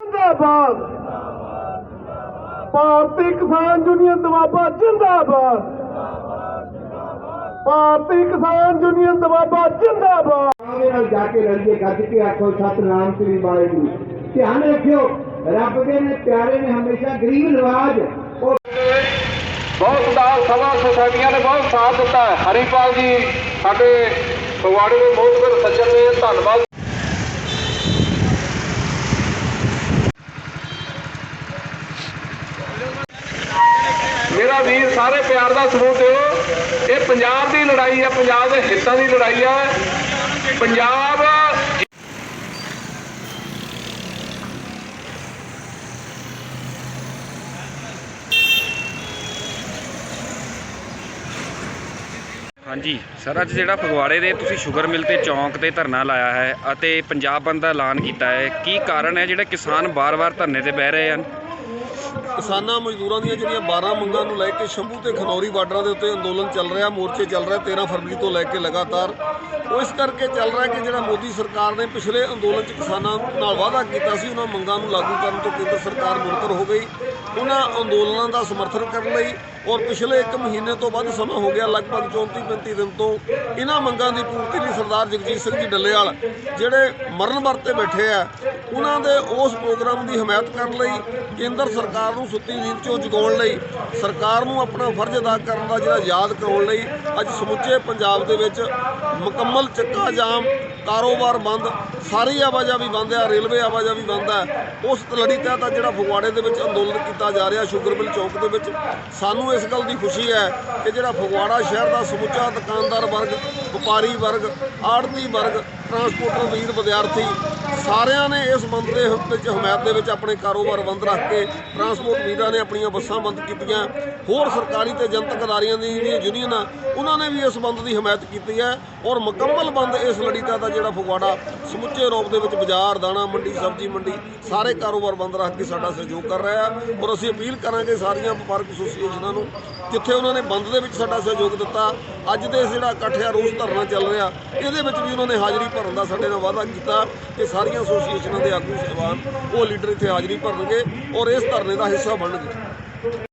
ਜਿੰਦਾਬਾਦ। ਭਾਰਤੀ ਕਿਸਾਨ ਯੂਨੀਅਨ ਦਵਾਬਾ ਜਿੰਦਾਬਾਦ। ਭਾਰਤੀ ਕਿਸਾਨ ਯੂਨੀਅਨ ਦਵਾਬਾ ਜਿੰਦਾਬਾਦ। ਆਵੇ ਨਾਲ ਜਾ ਕੇ ਰੰਗੇ ਗੱਜ ਕੇ ਆਖੋ ਸਤਨਾਮ ਸ੍ਰੀ ਵਾਹਿਗੁਰੂ। ਧਿਆਨ ਰੱਖਿਓ ਰੱਬ ਦੇ ਨੇ ਪਿਆਰੇ ਨੇ ਹਮੇਸ਼ਾ ਗਰੀਬ ਨਵਾਜ ਉਹ ਬਹੁਤ ਦਾਲ ਸਭਾ ਸੁਸਾਇਟੀਆਂ ਨੇ ਬਹੁਤ ਸਾਥ ਦਿੱਤਾ ਹੈ। ਹਰੀਪਾਲ ਜੀ ਸਾਡੇ ਫਗਵਾੜੇ ਦੇ ਮੋਹਤਬਰ ਸੱਜਣ ਨੇ ਧੰਨਵਾਦ ਮੇਰਾ ਵੀਰ ਸਾਰੇ ਪਿਆਰ ਦਾ ਸਬੂਤ ਦਿਓ। ਇਹ ਪੰਜਾਬ ਦੀ ਲੜਾਈ ਹੈ ਪੰਜਾਬ ਦੇ ਹਿੱਤਾਂ ਦੀ ਲੜਾਈ ਹੈ ਪੰਜਾਬ ਹਾਂਜੀ, ਸਰ, ਅੱਜ ਜਿਹੜਾ ਫਗਵਾੜੇ ਦੇ ਤੁਸੀਂ ਸ਼ੂਗਰ ਮਿਲ ਤੇ ਚੌਂਕ ਤੇ ਧਰਨਾ ਲਾਇਆ ਹੈ ਅਤੇ ਪੰਜਾਬ ਬੰਦ ਦਾ ਐਲਾਨ ਕੀਤਾ ਹੈ। ਕੀ ਕਾਰਨ ਹੈ ਜਿਹੜੇ ਕਿਸਾਨ ਬਾਰ-ਬਾਰ ਧਰਨੇ ਤੇ ਬਹਿ ਰਹੇ ਹਨ? ਕਿਸਾਨਾਂ ਮਜ਼ਦੂਰਾਂ ਦੀਆਂ ਜਿਹੜੀਆਂ 12 ਮੰਗਾਂ ਨੂੰ ਲੈ ਕੇ ਸ਼ੰਭੂ ਤੇ ਖਨੌਰੀ ਬਾਰਡਰਾਂ ਦੇ ਉੱਤੇ ਅੰਦੋਲਨ ਚੱਲ ਰਿਹਾ, ਮੋਰਚੇ ਚੱਲ ਰਿਹਾ 13 ਫਰਵਰੀ ਤੋਂ ਲੈ ਕੇ ਲਗਾਤਾਰ। ਉਹ ਇਸ ਕਰਕੇ ਚੱਲ ਰਿਹਾ ਕਿ ਜਿਹੜਾ ਮੋਦੀ ਸਰਕਾਰ ਨੇ ਪਿਛਲੇ ਅੰਦੋਲਨ 'ਚ ਕਿਸਾਨਾਂ ਨਾਲ ਵਾਅਦਾ ਕੀਤਾ ਸੀ, ਉਹਨਾਂ ਮੰਗਾਂ ਨੂੰ ਲਾਗੂ ਕਰਨ ਤੋਂ ਕੇਂਦਰ ਸਰਕਾਰ ਮੁਨਕਰ ਹੋ ਗਈ। ਉਹਨਾਂ ਅੰਦੋਲਨਾਂ ਦਾ ਸਮਰਥਨ ਕਰਨ ਲਈ ਔਰ ਪਿਛਲੇ 1 ਮਹੀਨੇ ਤੋਂ ਵੱਧ ਸਮਾਂ ਹੋ ਗਿਆ, ਲਗਭਗ 34 35 ਦਿਨ ਤੋਂ ਇਹਨਾਂ ਮੰਗਾਂ ਦੀ ਪੂਰਤੀ ਲਈ ਸਰਦਾਰ ਜਗਜੀਤ ਸਿੰਘ ਜੀ ਡੱਲੇਵਾਲ, ਜਿਹੜੇ ਮਰਨ ਵਰਤੇ ਬੈਠੇ ਆ ਉਹਨਾਂ ਦੇ ਉਸ ਪ੍ਰੋਗਰਾਮ ਦੀ ਹਮਾਇਤ ਕਰਨ ਲਈ ਕੇਂਦਰ ਸਰਕਾਰ ਨੂੰ ਸੁੱਤੀ ਨੀਂਦ ਚੋਂ ਜਗਾਉਣ ਲਈ, ਸਰਕਾਰ ਨੂੰ ਆਪਣਾ ਫਰਜ਼ ਅਦਾ ਕਰਨ ਦਾ ਜਿਹੜਾ ਯਾਦ ਕਰਾਉਣ ਲਈ ਅੱਜ ਸਮੁੱਚੇ ਪੰਜਾਬ ਦੇ ਵਿੱਚ ਮੁਕੰਮਲ ਚੱਕਾ ਜਾਮ, ਕਾਰੋਬਾਰ ਬੰਦ, ਸਾਰੀ ਆਵਾਜਾਈ ਬੰਦ ਆ, ਰੇਲਵੇ ਆਵਾਜਾਈ ਬੰਦ ਹੈ ਉਸ ਲੜੀ ਤਹਿਤ ਅੱਜ ਜਿਹੜਾ ਫਗਵਾੜੇ ਦੇ ਵਿੱਚ ਅੰਦੋਲਨ ਕੀਤਾ ਜਾ ਰਿਹਾ ਸ਼ੂਗਰ ਮਿਲ ਚੌਕ ਦੇ ਵਿੱਚ, ਸਾਨੂੰ ਇਸ ਗੱਲ ਦੀ ਖੁਸ਼ੀ ਹੈ ਕਿ ਜਿਹੜਾ ਫਗਵਾੜਾ ਸ਼ਹਿਰ ਦਾ ਸਮੁੱਚਾ ਦੁਕਾਨਦਾਰ ਵਰਗ, ਵਪਾਰੀ ਵਰਗ ਆੜਤੀ ਵਰਗ ਟਰਾਂਸਪੋਰਟਰ ਵੀਰ ਵਿਦਿਆਰਥੀ ਸਾਰਿਆਂ ਨੇ ਇਸ ਬੰਦ ਦੇ ਵਿੱਚ ਹਮਾਇਤ ਦੇ ਵਿੱਚ ਆਪਣੇ ਕਾਰੋਬਾਰ ਬੰਦ ਰੱਖ ਕੇ ਟਰਾਂਸਪੋਰਟ ਵੀਰਾਂ ਨੇ ਆਪਣੀਆਂ ਬੱਸਾਂ ਬੰਦ ਕੀਤੀਆਂ। ਹੋਰ ਸਰਕਾਰੀ ਤੇ ਜਨਤਕ ਅਦਾਰਿਆਂ ਦੀ ਜਿਹੜੀਆਂ ਯੂਨੀਅਨਾਂ ਉਹਨਾਂ ਨੇ ਵੀ ਇਸ ਬੰਦ ਦੀ ਹਮਾਇਤ ਕੀਤੀ ਹੈ ਔਰ ਮੁਕੰਮਲ ਬੰਦ ਇਸ ਲੜੀ ਦਾ ਜਿਹੜਾ ਫਗਵਾੜਾ, ਸਮੁੱਚੇ ਰੂਪ ਦੇ ਵਿੱਚ ਬਾਜ਼ਾਰ, ਦਾਣਾ ਮੰਡੀ, ਸਬਜ਼ੀ ਮੰਡੀ, ਸਾਰੇ ਕਾਰੋਬਾਰ ਬੰਦ ਰੱਖ ਕੇ ਸਾਡਾ ਸਹਿਯੋਗ ਕਰ ਰਿਹਾ ਹੈ। ਔਰ ਅਸੀਂ ਅਪੀਲ ਕਰਾਂਗੇ ਸਾਰੀਆਂ ਵਪਾਰਕ ਐਸੋਸੀਏਸ਼ਨਾਂ ਨੂੰ ਜਿੱਥੇ ਉਹਨਾਂ ਨੇ ਬੰਦ ਦੇ ਵਿੱਚ ਸਾਡਾ ਸਹਿਯੋਗ ਦਿੱਤਾ, ਅੱਜ ਦੇ ਜਿਹੜਾ ਇਕੱਠ ਆ ਰੋਸ ਧਰਨਾ ਚੱਲ ਰਿਹਾ, ਇਹਦੇ ਵਿੱਚ ਵੀ ਉਹਨਾਂ ਨੇ ਹਾਜ਼ਰੀ ਭਰਨ ਦਾ ਸਾਡੇ ਨਾਲ ਵਾਅਦਾ ਕੀਤਾ ਕਿ ਸਾਰੀਆਂ ਐਸੋਸੀਏਸ਼ਨਾਂ ਦੇ ਆਗੂ ਸਹਿਬਾਨ ਉਹ ਲੀਡਰ ਇੱਥੇ ਹਾਜ਼ਰੀ ਭਰਨਗੇ ਔਰ ਇਸ ਧਰਨੇ ਦਾ ਹਿੱਸਾ ਬਣਨਗੇ।